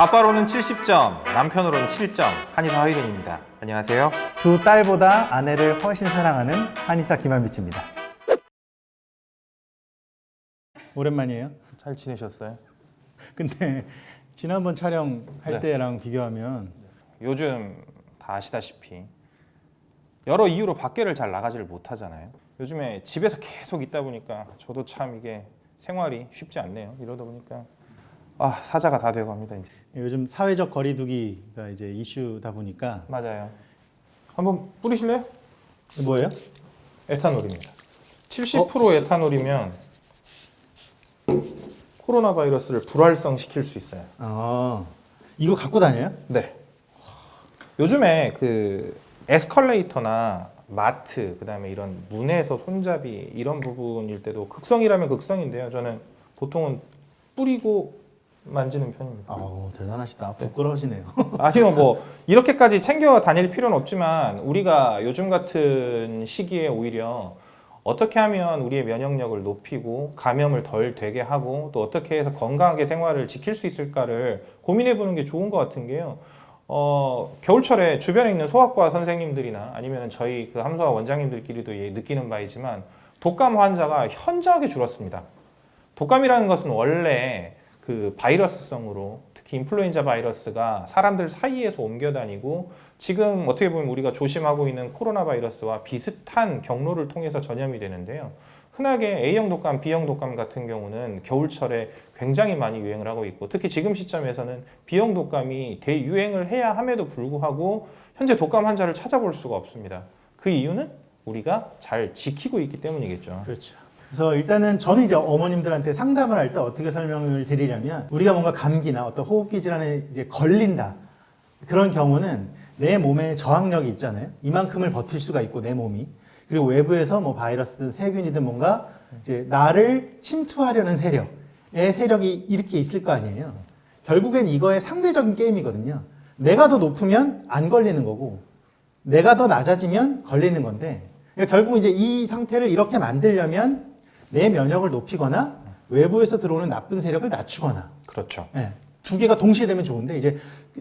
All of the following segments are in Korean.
아빠로는 70점, 남편으로는 7점, 한의사 하이든입니다. 안녕하세요. 두 딸보다 아내를 훨씬 사랑하는 한의사 김한비치입니다. 오랜만이에요. 잘 지내셨어요? 근데 지난번 촬영할 네. 때랑 비교하면 요즘 다 아시다시피 여러 이유로 밖에를 잘 나가지를 못하잖아요. 요즘에 집에서 계속 있다 보니까 저도 참 이게 생활이 쉽지 않네요. 이러다 보니까 아 사자가 다 되어갑니다 이제. 요즘 사회적 거리두기가 이제 이슈다 보니까 맞아요. 한번 뿌리실래요? 뭐예요? 에탄올입니다. 70% 에탄올이면 코로나 바이러스를 불활성 시킬 수 있어요. 아 이거 갖고 다녀요? 네. 요즘에 그 에스컬레이터나 마트 그다음에 이런 문에서 손잡이 이런 부분일 때도 극성이라면 극성인데요. 저는 보통은 뿌리고 만지는 편입니다. 아 대단하시다. 부끄러우시네요. 아니요, 뭐 이렇게까지 챙겨 다닐 필요는 없지만 우리가 요즘 같은 시기에 오히려 어떻게 하면 우리의 면역력을 높이고 감염을 덜 되게 하고 또 어떻게 해서 건강하게 생활을 지킬 수 있을까를 고민해 보는 게 좋은 것 같은 게요. 어, 겨울철에 주변에 있는 소아과 선생님들이나 아니면 저희 그 함소아 원장님들끼리도 예, 느끼는 바이지만 독감 환자가 현저하게 줄었습니다. 독감이라는 것은 원래 그 바이러스성으로 특히 인플루엔자 바이러스가 사람들 사이에서 옮겨 다니고 지금 어떻게 보면 우리가 조심하고 있는 코로나 바이러스와 비슷한 경로를 통해서 전염이 되는데요. 흔하게 A형 독감, B형 독감 같은 경우는 겨울철에 굉장히 많이 유행을 하고 있고 특히 지금 시점에서는 B형 독감이 대유행을 해야 함에도 불구하고 현재 독감 환자를 찾아볼 수가 없습니다. 그 이유는 우리가 잘 지키고 있기 때문이겠죠. 그렇죠. 그래서 일단은 저는 이제 어머님들한테 상담을 할 때 어떻게 설명을 드리냐면 우리가 뭔가 감기나 어떤 호흡기 질환에 이제 걸린다 그런 경우는 내 몸에 저항력이 있잖아요. 이만큼을 버틸 수가 있고 내 몸이 그리고 외부에서 뭐 바이러스든 세균이든 뭔가 이제 나를 침투하려는 세력의 세력이 이렇게 있을 거 아니에요. 결국엔 이거의 상대적인 게임이거든요. 내가 더 높으면 안 걸리는 거고 내가 더 낮아지면 걸리는 건데 그러니까 결국 이제 이 상태를 이렇게 만들려면 내 면역을 높이거나 외부에서 들어오는 나쁜 세력을 낮추거나 그렇죠. 예, 두 개가 동시에 되면 좋은데 이제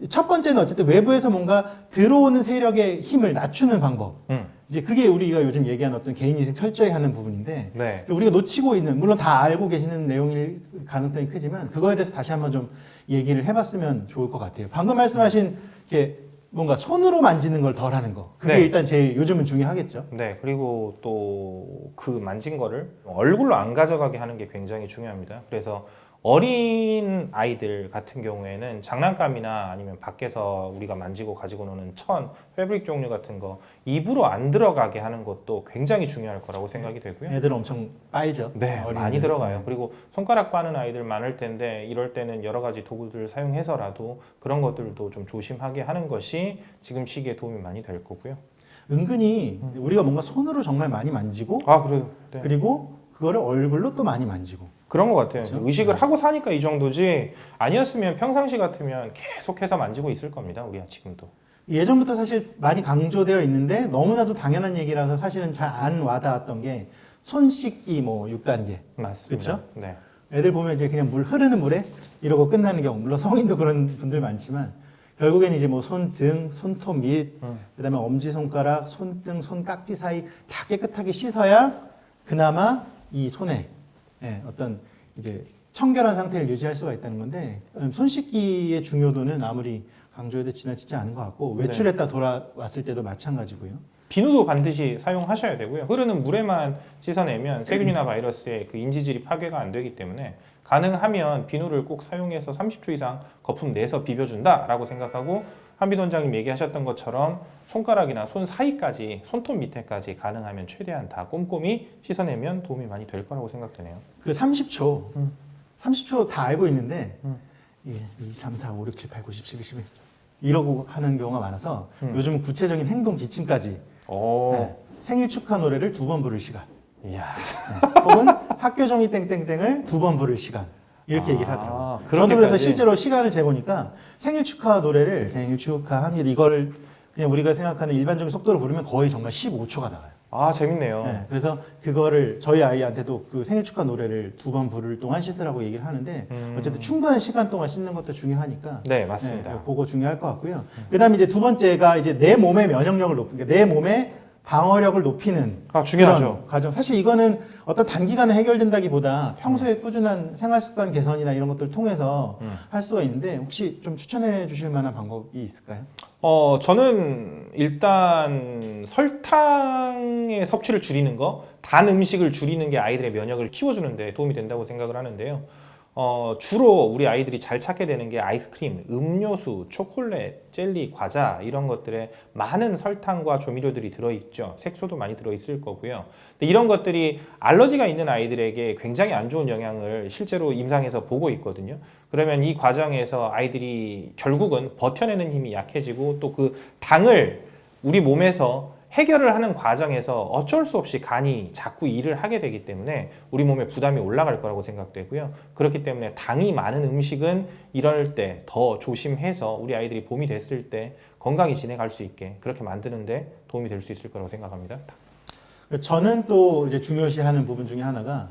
첫 번째는 어쨌든 외부에서 뭔가 들어오는 세력의 힘을 낮추는 방법 음, 이제 그게 우리가 요즘 얘기하는 어떤 개인위생 철저히 하는 부분인데 네. 우리가 놓치고 있는 물론 다 알고 계시는 내용일 가능성이 크지만 그거에 대해서 다시 한번 좀 얘기를 해봤으면 좋을 것 같아요. 방금 말씀하신 이렇게 뭔가 손으로 만지는 걸 덜 하는 거 그게 네. 일단 제일 요즘은 중요하겠죠. 네, 그리고 또 그 만진 거를 얼굴로 안 가져가게 하는 게 굉장히 중요합니다. 그래서 어린 아이들 같은 경우에는 장난감이나 아니면 밖에서 우리가 만지고 가지고 노는 천, 패브릭 종류 같은 거 입으로 안 들어가게 하는 것도 굉장히 중요할 거라고 생각이 되고요. 애들은 엄청 빨죠. 네, 어린이들. 많이 들어가요. 그리고 손가락 빠는 아이들 많을 텐데 이럴 때는 여러 가지 도구들을 사용해서라도 그런 것들도 좀 조심하게 하는 것이 지금 시기에 도움이 많이 될 거고요. 은근히 우리가 뭔가 손으로 정말 많이 만지고 아, 그래도 네. 그리고 그거를 얼굴로 또 많이 만지고 그런 것 같아요. 그렇죠? 의식을 하고 사니까 이 정도지 아니었으면 평상시 같으면 계속해서 만지고 있을 겁니다. 우리가 지금도. 예전부터 사실 많이 강조되어 있는데 너무나도 당연한 얘기라서 사실은 잘 안 와닿았던 게 손 씻기 뭐 6단계. 맞습니다. 그쵸? 네. 애들 보면 이제 그냥 물 흐르는 물에 이러고 끝나는 경우 물론 성인도 그런 분들 많지만 결국엔 이제 뭐 손 등, 손톱 밑, 음. 그다음에 엄지 손가락, 손등, 손깍지 사이 다 깨끗하게 씻어야 그나마 이 손에 예, 어떤 이제 청결한 상태를 유지할 수가 있다는 건데 음, 손 씻기의 중요도는 아무리 강조해도 지나치지 않은 것 같고 네. 외출했다 돌아왔을 때도 마찬가지고요. 비누도 반드시 사용하셔야 되고요. 흐르는 물에만 씻어내면 세균이나 바이러스의 그 인지질이 파괴가 안 되기 때문에 가능하면 비누를 꼭 사용해서 30초 이상 거품 내서 비벼준다라고 생각하고 한빈 원장님 얘기하셨던 것처럼 손가락이나 손 사이까지 손톱 밑에까지 가능하면 최대한 다 꼼꼼히 씻어내면 도움이 많이 될 거라고 생각되네요. 그 30초, 음. 30초 다 알고 있는데 음. 1, 2, 3, 4, 5, 6, 7, 8, 9, 10, 11, 12 이러고 하는 경우가 많아서 음. 요즘은 구체적인 행동 지침까지 오, 네. 생일 축하 노래를 두 번 부를 시간 이야. 네. 혹은 학교 종이 땡땡땡을 두 번 부를 시간 이렇게 아, 얘기를 하더라고요. 저도 그렇게까지? 그래서 실제로 시간을 재보니까 생일 축하 노래를 생일 축하합니다 이거를 그냥 우리가 생각하는 일반적인 속도로 부르면 거의 정말 15초가 나와요. 아 재밌네요. 네, 그래서 그거를 저희 아이한테도 그 생일 축하 노래를 두 번 부를 동안 씻으라고 얘기를 하는데 음. 어쨌든 충분한 시간 동안 씻는 것도 중요하니까 네 맞습니다. 네, 그거 중요할 것 같고요. 그다음에 이제 두 번째가 이제 내 몸의 면역력을 높이는 내 몸의 방어력을 높이는 아 중요하죠. 과정. 사실 이거는 어떤 단기간에 해결된다기보다 평소에 꾸준한 생활 습관 개선이나 이런 것들을 통해서 음. 할 수가 있는데 혹시 좀 추천해 주실 만한 방법이 있을까요? 어, 저는 일단 설탕의 섭취를 줄이는 거, 단 음식을 줄이는 게 아이들의 면역을 키워주는데 도움이 된다고 생각을 하는데요. 어, 주로 우리 아이들이 잘 찾게 되는 게 아이스크림, 음료수, 초콜릿, 젤리, 과자 이런 것들에 많은 설탕과 조미료들이 들어있죠. 색소도 많이 들어있을 거고요. 이런 것들이 알러지가 있는 아이들에게 굉장히 안 좋은 영향을 실제로 임상에서 보고 있거든요. 그러면 이 과정에서 아이들이 결국은 버텨내는 힘이 약해지고 또 그 당을 우리 몸에서 해결을 하는 과정에서 어쩔 수 없이 간이 자꾸 일을 하게 되기 때문에 우리 몸에 부담이 올라갈 거라고 생각되고요. 그렇기 때문에 당이 많은 음식은 이럴 때 더 조심해서 우리 아이들이 봄이 됐을 때 건강히 지내갈 수 있게 그렇게 만드는데 도움이 될 수 있을 거라고 생각합니다. 저는 또 이제 중요시하는 부분 중에 하나가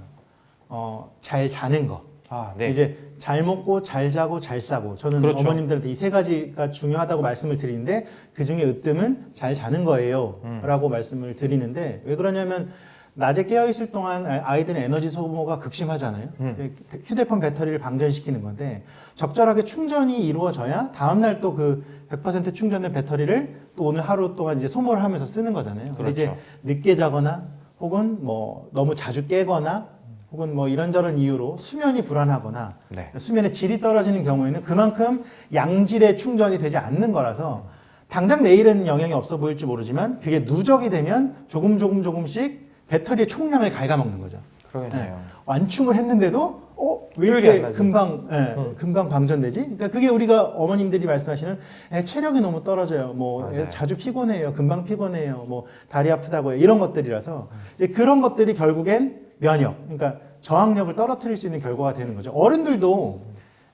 어, 잘 자는 거. 아, 네. 이제 잘 먹고 잘 자고 잘 싸고 저는 그렇죠. 어머님들한테 이 세 가지가 중요하다고 말씀을 드리는데 그 중에 으뜸은 잘 자는 거예요라고 말씀을 드리는데 왜 그러냐면 낮에 깨어 있을 동안 아- 아이들의 에너지 소모가 극심하잖아요. 음. 휴대폰 배터리를 방전시키는 건데 적절하게 충전이 이루어져야 다음 날 또 그 100% 충전된 배터리를 또 오늘 하루 동안 이제 소모를 하면서 쓰는 거잖아요. 근데 이제 그렇죠. 늦게 자거나 혹은 뭐 너무 자주 깨거나 혹은 뭐 이런저런 이유로 수면이 불안하거나 네. 수면의 질이 떨어지는 경우에는 그만큼 양질의 충전이 되지 않는 거라서 당장 내일은 영향이 없어 보일지 모르지만 그게 누적이 되면 조금 조금 조금씩 배터리의 총량을 갉아먹는 거죠. 그러겠네요. 완충을 했는데도 어, 왜 이렇게. 금방 예, 응. 금방 방전되지? 그러니까 그게 우리가 어머님들이 말씀하시는 애, 체력이 너무 떨어져요. 뭐 애, 맞아요. 자주 피곤해요. 금방 피곤해요. 뭐 다리 아프다고 해요. 이런 것들이라서 이제 그런 것들이 결국엔 면역, 그러니까 저항력을 떨어뜨릴 수 있는 결과가 되는 거죠. 어른들도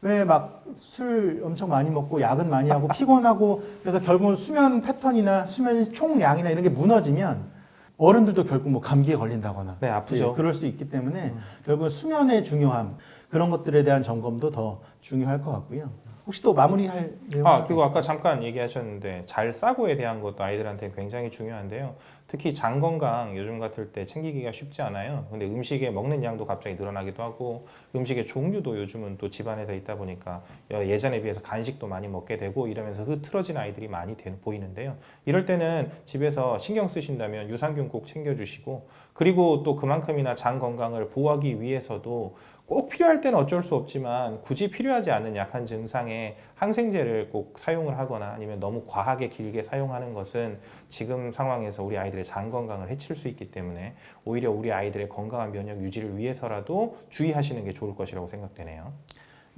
왜 막 술 엄청 많이 먹고 야근 많이 하고 피곤하고 그래서 결국은 수면 패턴이나 수면 총량이나 이런 게 무너지면 어른들도 결국 뭐 감기에 걸린다거나 네, 아프죠. 예, 그럴 수 있기 때문에 결국 은 수면의 중요함 그런 것들에 대한 점검도 더 중요할 것 같고요. 혹시 또 마무리할 내용 아 그리고 아까 잠깐 얘기하셨는데 잘 싸고에 대한 것도 아이들한테 굉장히 중요한데요. 특히 장 건강 요즘 같을 때 챙기기가 쉽지 않아요. 근데 음식에 먹는 양도 갑자기 늘어나기도 하고 음식의 종류도 요즘은 또 집안에서 있다 보니까 예전에 비해서 간식도 많이 먹게 되고 이러면서 흐트러진 아이들이 많이 되- 보이는데요. 이럴 때는 집에서 신경 쓰신다면 유산균 꼭 챙겨주시고 그리고 또 그만큼이나 장 건강을 보호하기 위해서도 꼭 필요할 때는 어쩔 수 없지만 굳이 필요하지 않은 약한 증상에 항생제를 꼭 사용을 하거나 아니면 너무 과하게 길게 사용하는 것은 지금 상황에서 우리 아이들의 장 건강을 해칠 수 있기 때문에 오히려 우리 아이들의 건강한 면역 유지를 위해서라도 주의하시는 게 좋을 것이라고 생각되네요.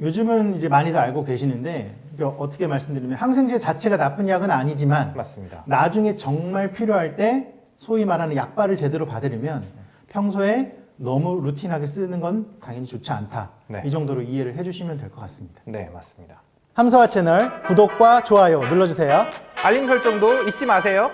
요즘은 이제 많이들 알고 계시는데 어떻게 말씀드리면 항생제 자체가 나쁜 약은 아니지만 맞습니다. 나중에 정말 필요할 때 소위 말하는 약발을 제대로 받으려면 평소에 너무 루틴하게 쓰는 건 당연히 좋지 않다. 네. 이 정도로 이해를 해주시면 될 것 같습니다. 네, 맞습니다. 함서화 채널 구독과 좋아요 눌러주세요. 알림 설정도 잊지 마세요.